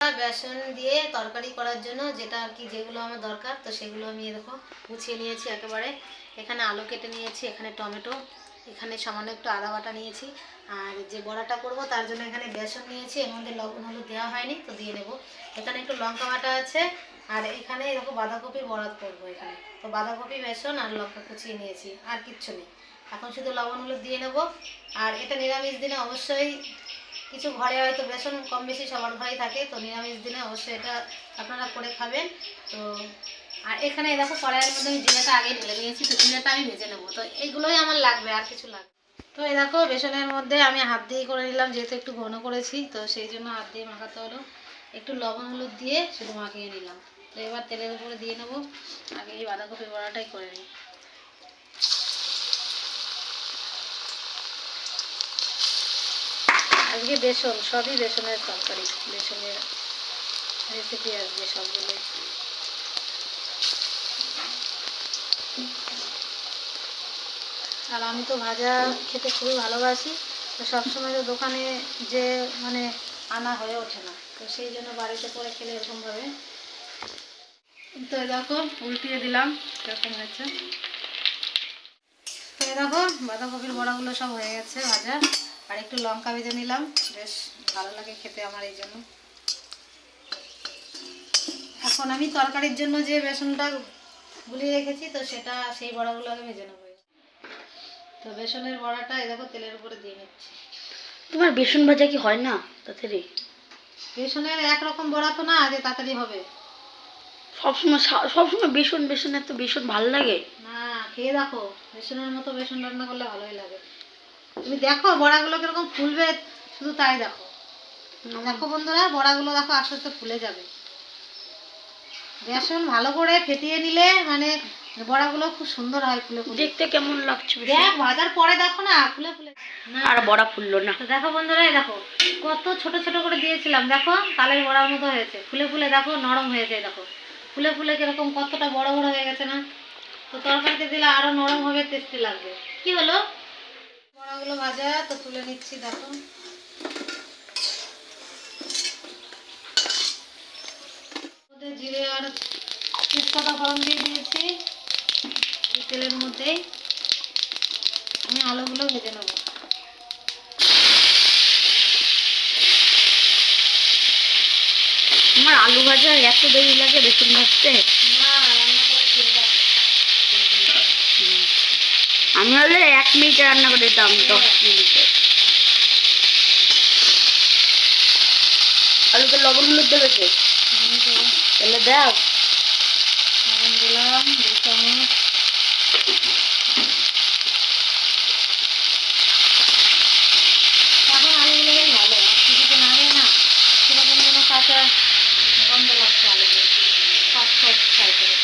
বেসন দিয়ে তরকারি করার জন্য যেটা আর কি যেগুলো আমার দরকার, তো সেগুলো আমি দেখো গুছিয়ে নিয়েছি একেবারে। এখানে আলু কেটে নিয়েছি, এখানে টমেটো, এখানে সামান্য একটু আদা বাটা নিয়েছি। আর যে বড়াটা করব তার জন্য এখানে বেসন নিয়েছি, এর মধ্যে লবণ হলুদ দেওয়া হয়নি, তো দিয়ে নেব। এখানে একটু লঙ্কা বাটা আছে, আর এখানে এরকম বাঁধাকপি বরাত করব এখানে। তো বাঁধাকপি, বেসন আর লঙ্কা কুচিয়ে নিয়েছি, আর কিচ্ছু নেই। এখন শুধু লবণ হলুদ দিয়ে নেব। আর এটা নিরামিষ দিনে অবশ্যই কিছু ঘরে হয়তো বেসন কম বেশি সবার ঘরেই থাকে, তো নিরামিষ দিনে অবশ্যই এটা আপনারা করে খাবেন। তো আর এখানে দেখো কড়াইয়ের মধ্যে আমি জিরাটা আগে ঢেলে নিয়েছি, তো জিরাটা আমি ভেজে নেব। তো এইগুলোই আমার লাগবে, আর কিছু লাগবে তো এই দেখো বেসনের মধ্যে আমি হাত দিয়ে করে নিলাম, যেহেতু একটু ঘন করেছি, তো সেই জন্য হাত দিয়ে মাখাতে হলো। একটু লবণ হলুদ দিয়ে শুধু মাখিয়ে নিলাম। তো এবার তেলের উপরে দিয়ে নেব। আগে এই বাঁধাকপি বড়াটাই করে নিই। আজকে বেসন, সবই বেসনের তরকারি, বেসনের রেসিপি আজকে সবগুলো আর আমি তো ভাজা খেতে খুবই ভালোবাসি, তো সবসময় তো দোকানে যে মানে আনা হয়ে ওঠে না, তো সেই জন্য বাড়িতে করে খেলে এরকমভাবে তো দেখো, উল্টিয়ে দিলাম, এরকম হয়েছে। তো দেখো, বাঁধাকপির বড়াগুলো সব হয়ে গেছে ভাজা। আর একটু লঙ্কা ভেজে নিলাম। বেশ ভালো লাগে খেতে আমার এই জন্য। এখন আমি তরকারির জন্য যে বেসনটা গুলিয়ে রেখেছি তো সেটা সেই বড়াগুলো আগে ভেজে নেব। তো বেসনের বড়াটা এই দেখো তেলের উপরে দিয়ে নিচ্ছি। তোমার বেসন ভাজা কি হয় না তাড়াতাড়ি? বেসনের একরকম বড়া তো না যে তাড়াতাড়ি হবে। সবসময় সবসময় বেসন বেসন এত বেসন ভালো লাগে। না খেয়ে দেখো বেসনের মতো বেসন রান্না করলে ভালোই লাগে। তুমি দেখো বড়াগুলো কীরকম ফুলবে শুধু তাই দেখো। দেখো বন্ধুরা বড়াগুলো দেখো আস্তে আস্তে ফুলে যাবে। বেসন ভালো করে ফেটিয়ে নিলে মানে বড়াগুলো খুব সুন্দর হয় ফুলে ফুলে। দেখতে কেমন লাগছে দেখ ভাজার পরে দেখো না ফুলে ফুলে। না। আর বড়া ফুললো না। তো দেখো বন্ধুরা এই দেখো কত ছোট ছোট করে দিয়েছিলাম। দেখো তালের বড়ার মতো হয়েছে। ফুলে ফুলে দেখো নরম হয়েছে এই দেখো। ফুলে ফুলে কীরকম কতটা বড় বড় হয়ে গেছে না? তো তরকারিতে দিলে আরও নরম হবে টেস্টি লাগবে। কি হলো? বড়াগুলো ভাজা, তো তুলে নিচ্ছি, দেখো। জিরে আর তেজপাতা ফোড়ন দিয়ে দিয়েছি, এই তেলের মধ্যেই। আমি আলুগুলো ভেজে নেব। তোমার আলু ভাজা এত দেরি লাগে, বেসন ভাজতে না রান্না করে ফিরে যাব হুম। আমি হলে এক মিনিটে রান্না করে দিতাম দশ মিনিটে। আলুতে লবণ হলুদ দেবে তো? তাহলে দেখ। দিলাম দুই চামচ এখন আলুগুলো বেশ ভালো আর কিছুদিন আগে না সেরকম যেন কাঁচা গন্ধ লাগছে আলুগুলো সব সব ফ্রাই করে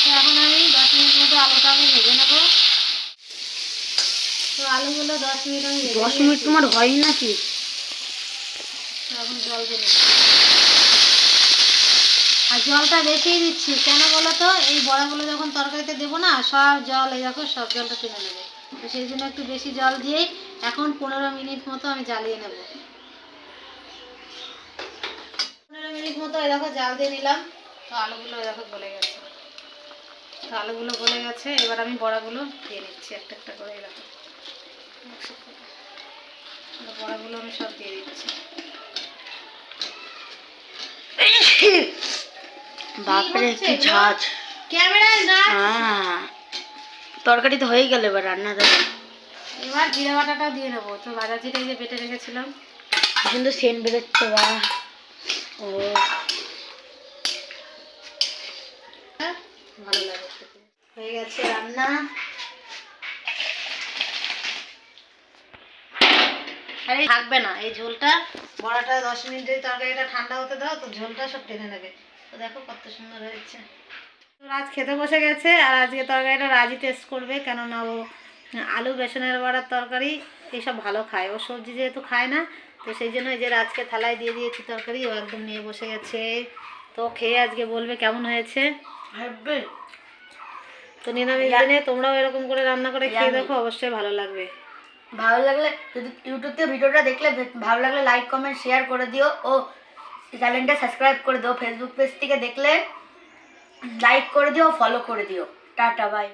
তো এখন আমি দশ মিনিট মতো আলুটা আমি ভেজে নেব তো আলুগুলো দশ মিনিট আমি দশ মিনিট তোমার হয় নাকি? এখন জল নিচ্ছি। আর জলটা বেশিই দিচ্ছি। কেন বলো তো? এই বড়াগুলো যখন তরকারিতে দেবো না সব জল এই দেখো সব জলটা টেনে নেবে। তো সেই জন্য একটু বেশি জল দিয়েই এখন পনেরো মিনিট মতো আমি জ্বালিয়ে নেব। পনেরো মিনিট মতো এই দেখো জাল দিয়ে নিলাম। তো আলুগুলো এই দেখো গলে গেছে। তো আলুগুলো গলে গেছে। এবার আমি বড়াগুলো দিয়ে নিচ্ছি একটা একটা করে। তো বড়াগুলো আমি সব দিয়ে দিচ্ছি। বাপরে কি ঝাঁজ। ক্যামেরায় না। হ্যাঁ তরকারি তো হয়ে গেল এবার রান্না দেবো এবার জিরে বাটাটাও দিয়ে দেবো। তো ভাজা জিরে যে বেটে রেখেছিলাম। কি সুন্দর সেন বেরোচ্ছে বা ও। ভালো লাগে হয়ে গেছে রান্না। আরে থাকবে না। এই ঝোলটা বড়াটা দশ মিনিট যদি তরকারিটা ঠান্ডা হতে দাও তো ঝোলটা সব টেনে নেবে। তো দেখো কত সুন্দর হয়েছে। রাজ খেতে বসে গেছে আর আজকে তরকারিটা রাজি টেস্ট করবে কেননা ও আলু বেসনের বড়ার তরকারি এইসব ভালো খায়। ও সবজি যেহেতু খায় না তো সেই জন্য এই যে রাজকে থালায় দিয়ে দিয়েছি তরকারি ও একদম নিয়ে বসে গেছে। তো খেয়ে আজকে বলবে কেমন হয়েছে। তো নিরামিষ দিনে তোমরাও এরকম করে রান্না করে খেয়ে দেখো অবশ্যই ভালো লাগবে। ভালো লাগলে যদি ইউটিউব থেকে ভিডিওটা দেখলে, ভালো লাগলে লাইক কমেন্ট শেয়ার করে দিও। ও চ্যানেলটা সাবস্ক্রাইব করে দিও। ফেসবুক পেজ থেকে দেখলে লাইক করে দিও ফলো করে দিও। Tata bye